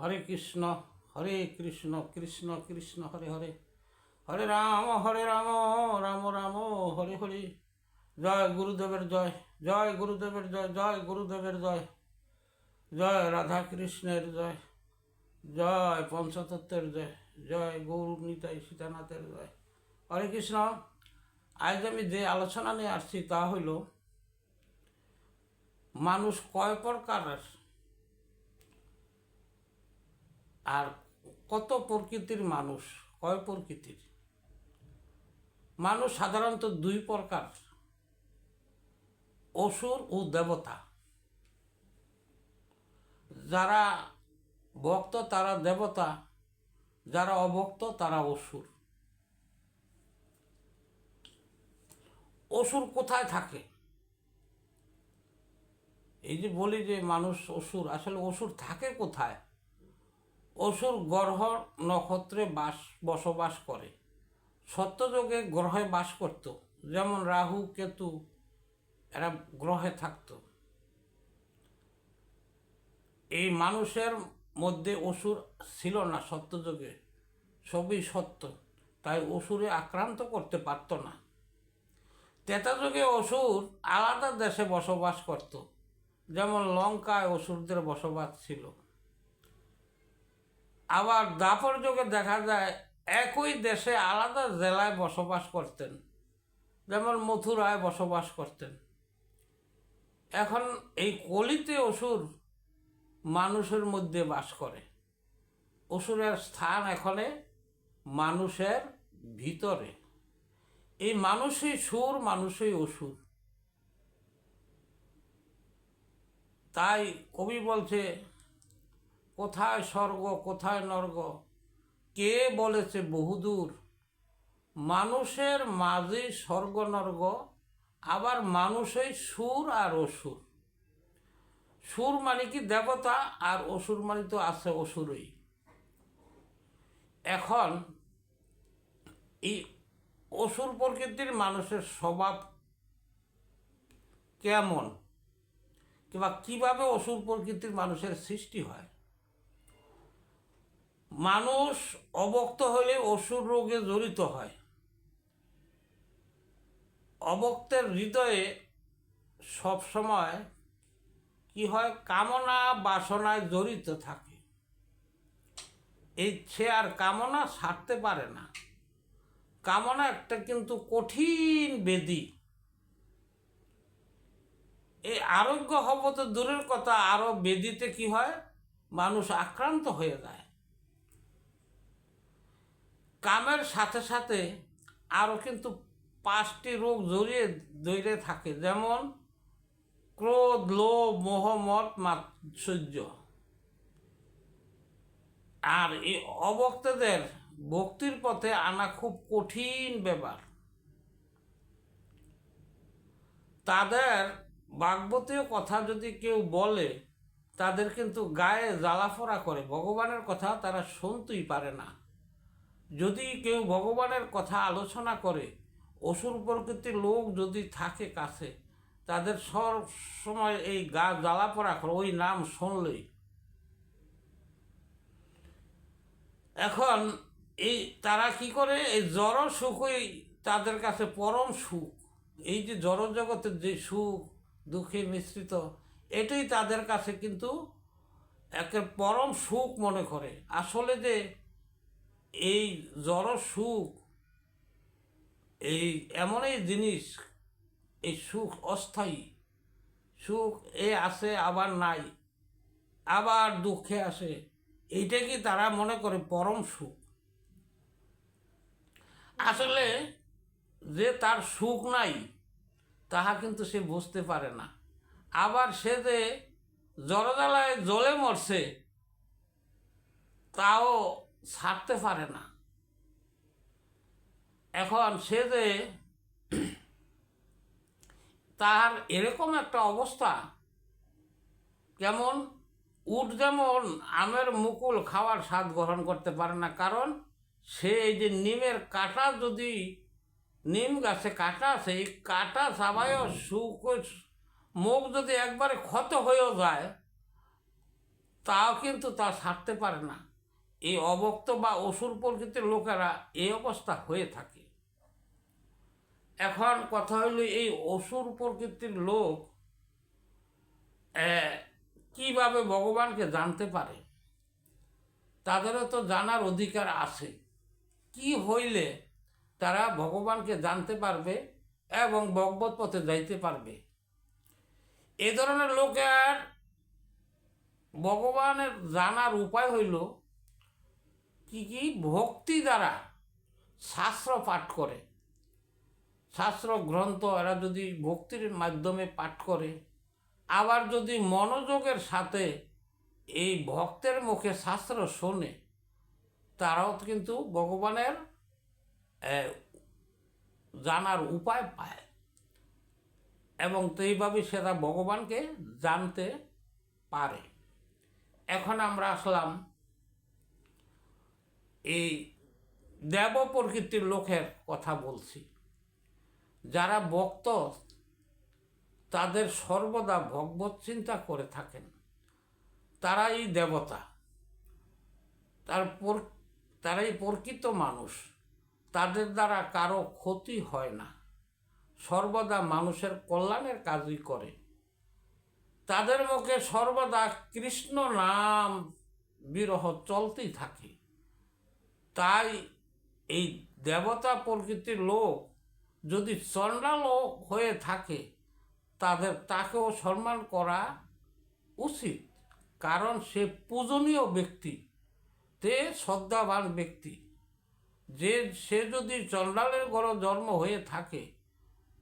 হরে কৃষ্ণ হরে কৃষ্ণ কৃষ্ণ কৃষ্ণ, হরে হরে। হরে রাম হরে রাম রাম রাম, হরে হরে। জয় গুরুদেবের জয় জয় গুরুদেবের জয় জয় গুরুদেবের জয় জয় রাধা কৃষ্ণের জয় জয় পঞ্চতত্ত্বের জয় জয় গৌর নিতাই সীতানাথের জয়। হরে কৃষ্ণ, আজ আমি যে আলোচনা নিয়ে আসছি তা হইল, মানুষ কয় প্রকারের আর কত প্রকৃতির মানুষ? কয় প্রকৃতির? মানুষ সাধারণত দুই প্রকার, অসুর ও দেবতা। যারা ভক্ত তারা দেবতা, যারা অভক্ত তারা অসুর। অসুর কোথায় থাকে? এই যে বলি যে মানুষ অসুর, আসলে অসুর থাকে কোথায়? অসুর গ্রহ নক্ষত্রে বাস বসবাস করে। সত্যযোগে গ্রহে বাস করত। যেমন রাহু, কেতু, এরা গ্রহে থাকতো। এই মানুষের মধ্যে অসুর ছিল না সত্যযোগে। সবই সত্য। তাই অসুরে আক্রান্ত করতে পারত না। তেতাযুগে অসুর আলাদা দেশে বসবাস করত। যেমন লঙ্কায় অসুরদের বসবাস ছিল। আবার দাপর যুগে দেখা যায় একই দেশে আলাদা জেলায় বসবাস করতেন। যেমন মথুরায় বসবাস করতেন। এখন এই কলিতে অসুর মানুষের মধ্যে বাস করে। অসুরের স্থান এখানে মানুষের ভিতরে। এই মানুষই সুর, মানুষই অসুর। তাই কবি বলছে কোথায় স্বর্গ, কোথায় নর্গ? কে বলেছে বহুদূর? মানুষের মাঝে স্বর্গ, নর্গ, আবার মানুষই সুর আর অসুর। সুর মানে কি দেবতা আর অসুর মানে তো আছে অসুরই। এখন এই অসুর প্রকৃতির মানুষের স্বভাব কেমন? কিংবা কীভাবে অসুর প্রকৃতির মানুষের সৃষ্টি হয়? মানুষ অবক্ত হলে অসুর রোগে জড়িত হয়। অবক্তের হৃদয়ে সবসময় কি হয়? কামনা বাসনায় জড়িত থাকে। সে আর কামনা ছাড়তে পারে না। কামনা একটা কিন্তু কঠিন বেদি। এই আরোগ্য হব তো দূরের কথা, আরও বেদিতে কি হয়? মানুষ আক্রান্ত হয়ে যায়। কামের সাথে সাথে আরও কিন্তু পাঁচটি রোগ জড়িয়ে জড়িয়ে থাকে, যেমন ক্রোধ, লোভ, মোহ মত মাৎসর্য আর এই অবক্তাদের ভক্তির পথে আনা খুব কঠিন ব্যাপার। তাদের বাগবতীয় কথা যদি কেউ বলে, তাদের কিন্তু গায়ে জ্বালাফোড়া করে, ভগবানের কথা তারা শুনতেই পারে না। যদি কেউ ভগবানের কথা আলোচনা করে, অসুর প্রকৃতির লোক যদি থাকে কাছে, তাদের সব সময় এই গা জ্বালা পড়া করে, ওই নাম শুনলেই। এখন এই তারা কি করে? এই জড় সুখই তাদের কাছে পরম সুখ। এই যে জড় জগতের যে সুখ, দুঃখে মিশ্রিত, এটাই তাদের কাছে কিন্তু একে পরম সুখ মনে করে। আসলে যে এই জড় সুখ, এই এমনই জিনিস, এই সুখ অস্থায়ী। সুখ এ আসে আবার নাই, আবার দুঃখে আসে এইটা কি তারা মনে করে পরম সুখ? আসলে যে তার সুখ নাই, তাহা কিন্তু সে বুঝতে পারে না। আবার সে যে জলজালায় জলে মরছে, তাও ছাড়তে পারে না। এখন সে যে তার এরকম একটা অবস্থা যেমন উট যেমন আমের মুকুল খাওয়ার স্বাদ গ্রহণ করতে পারে না, কারণ সে এই যে নিমের কাঁটা যদি, নিম গাছে কাঁটা আছে, এই কাঁটা সাবায়ও সুখ মুখ যদি একবারে ক্ষত হয়েও যায়, তাও কিন্তু তা ছাড়তে পারে না। এই অবক্ত বা অসুর প্রকৃতির লোকেরা এই অবস্থা হয়ে থাকে। এখন কথা হইল এই অসুর প্রকৃতির লোক কীভাবে ভগবানকে জানতে পারে? তাদেরও তো জানার অধিকার আছে। কি হইলে তারা ভগবানকে জানতে পারবে এবং ভগবত পথে যাইতে পারবে? এ ধরনের লোকের ভগবানের জানার উপায় হইল কি কি? ভক্তি দ্বারা শাস্ত্র পাঠ করে। শাস্ত্র গ্রন্থ এরা যদি ভক্তির মাধ্যমে পাঠ করে, আবার যদি মনোযোগের সাথে এই ভক্তের মুখে শাস্ত্র শোনে, তারাও কিন্তু ভগবানের জানার উপায় পায়। এবং তো এইভাবে সেটা ভগবানকে জানতে পারে। এখন আমরা আসলাম এই দেব প্রকৃতির লোকের কথা বলছি। যারা ভক্ত, তাদের সর্বদা ভগবত চিন্তা করে থাকেন। তারাই দেবতা। তার তারাই প্রকৃত মানুষ। তাদের দ্বারা কারও ক্ষতি হয় না। সর্বদা মানুষের কল্যাণের কাজই করে। তাদের মুখে সর্বদা কৃষ্ণ নাম বিরহ চলতেই থাকে। তাই এই দেবতা প্রকৃতির লোক যদি চণ্ডালোক হয়ে থাকে, তাদের তাকেও সম্মান করা উচিত। কারণ সে পূজনীয় ব্যক্তি, তে শ্রদ্ধাবান ব্যক্তি। যে, সে যদি চণ্ডালের গড় জন্ম হয়ে থাকে,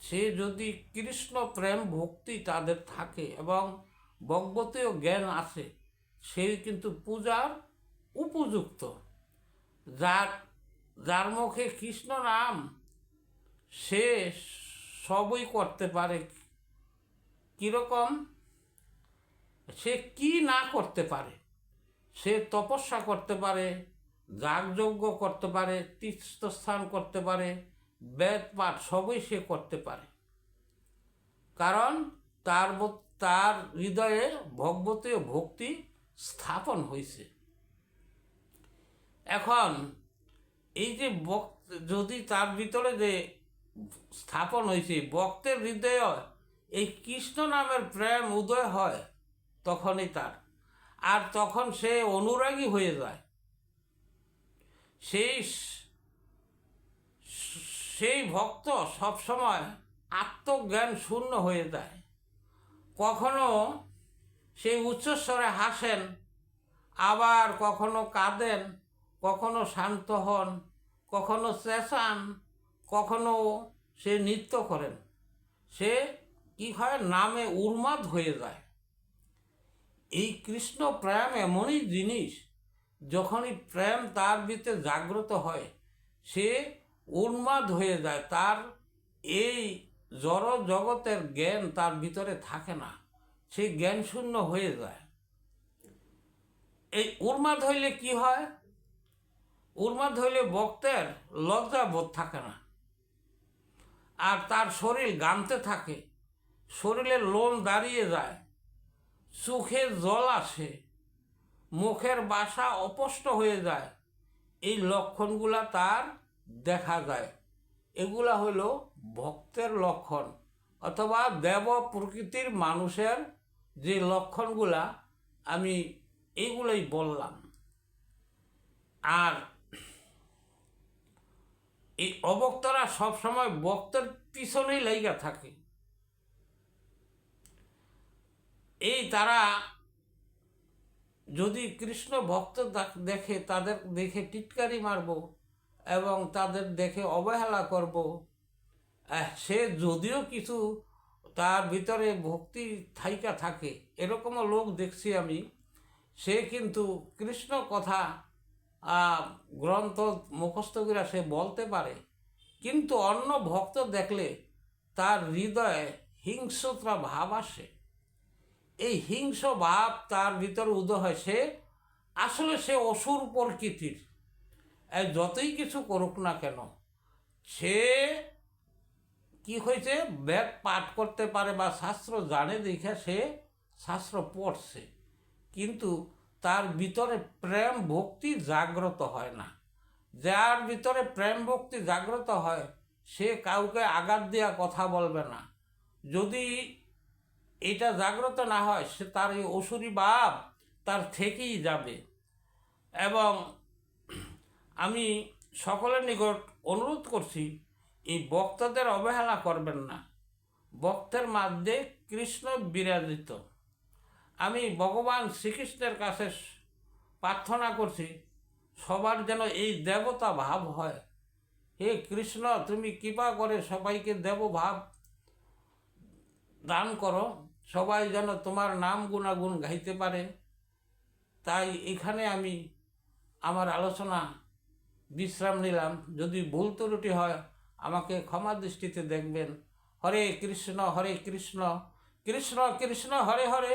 সে যদি কৃষ্ণ প্রেম ভক্তি তাদের থাকে এবং ভগবতীয় জ্ঞান আছে, সে কিন্তু পূজার উপযুক্ত। যার যার মুখে কৃষ্ণ নাম সে সবই করতে পারে। কীরকম? সে কি না করতে পারে? সে তপস্যা করতে পারে, যাগযজ্ঞ করতে পারে, তীর্থস্থান করতে পারে, বেদ পাঠ সবই সে করতে পারে। কারণ তার তার হৃদয়ে ভগবতীয় ভক্তি স্থাপন হয়েছে। এখন, এই যে বক্ত যদি তার ভিতরে যে স্থাপন হয়েছে, বক্তের হৃদয়, এই কৃষ্ণ নামের প্রেম উদয় হয় তখনই তার। আর তখন সে অনুরাগী হয়ে যায়। সেই সেই ভক্ত সবসময় আত্মজ্ঞান শূন্য হয়ে যায়। কখনো সেই উচ্চস্বরে হাসেন, আবার কখনো কাঁদেন কখনো শান্ত হন, কখনো চেঁচান কখনো সে নৃত্য করেন। সে কি হয়, নামে উন্মাদ হয়ে যায়। এই কৃষ্ণ প্রেম এমনই জিনিস, যখনই প্রেম তার ভিতরে জাগ্রত হয়, সে উন্মাদ হয়ে যায়। তার এই জড় জগতের জ্ঞান তার ভিতরে থাকে না সে জ্ঞান শূন্য হয়ে যায়। এই উন্মাদ হইলে কি হয়? উন্মাদ হইলে ভক্তের লজ্জা বোধ থাকে না। আর তার শরীর গানতে থাকে, শরীরের লোম দাঁড়িয়ে যায়, চোখে জল আসে, মুখের বাসা অপষ্ট হয়ে যায়। এই লক্ষণগুলা তার দেখা যায়। এগুলা হলো ভক্তের লক্ষণ অথবা দেব প্রকৃতির মানুষের যে লক্ষণগুলা আমি এইগুলোই বললাম। আর এই অবক্তরা সবসময় বক্তের পিছনেই লাইগা থাকে। এই তারা যদি কৃষ্ণ ভক্ত দেখে তাদের দেখে টিটকারি মারব এবং তাদের দেখে অবহেলা করব সে যদিও কিছু তার ভিতরে ভক্তি থাইকা থাকে, এরকমও লোক দেখছি আমি। সে কিন্তু কৃষ্ণ কথা গ্রন্থ মুখস্থ করে সে বলতে পারে। কিন্তু অন্য ভক্ত দেখলে তার হৃদয়ে হিংস্রতা ভাব আসে। এই হিংস ভাব তার ভিতরে উদয় হয় সে, আসলে সে অসুর প্রকৃতির। যতই কিছু করুক না কেন, সে কি হয়েছে? বেদ পাঠ করতে পারে বা শাস্ত্র জানে দেখে সে শাস্ত্র পড়ছে। কিন্তু তার ভিতরে প্রেম ভক্তি জাগ্রত হয় না। যার ভিতরে প্রেম ভক্তি জাগ্রত হয়, সে কাউকে আঘাত দেওয়া কথা বলবে না। যদি এটা জাগ্রত না হয়, সে তার এই অসুরি বাপ তার থেকেই যাবে। এবং আমি সকলের নিকট অনুরোধ করছি, এই বক্তাদের অবহেলা করবেন না। বক্তের মধ্যে কৃষ্ণ বিরাজিত। আমি ভগবান শ্রীকৃষ্ণের কাছে প্রার্থনা করছি, সবার যেন এই দেবতা ভাব হয়। হে কৃষ্ণ, তুমি কৃপা করে সবাইকে দেব ভাব দান করো। সবাই যেন তোমার নাম গুণাগুণ গাইতে পারে। তাই এখানে আমি আমার আলোচনা বিশ্রাম নিলাম। যদি ভুল ত্রুটি হয়, আমাকে ক্ষমা দৃষ্টিতে দেখবেন। হরে কৃষ্ণ হরে কৃষ্ণ কৃষ্ণ কৃষ্ণ, হরে হরে।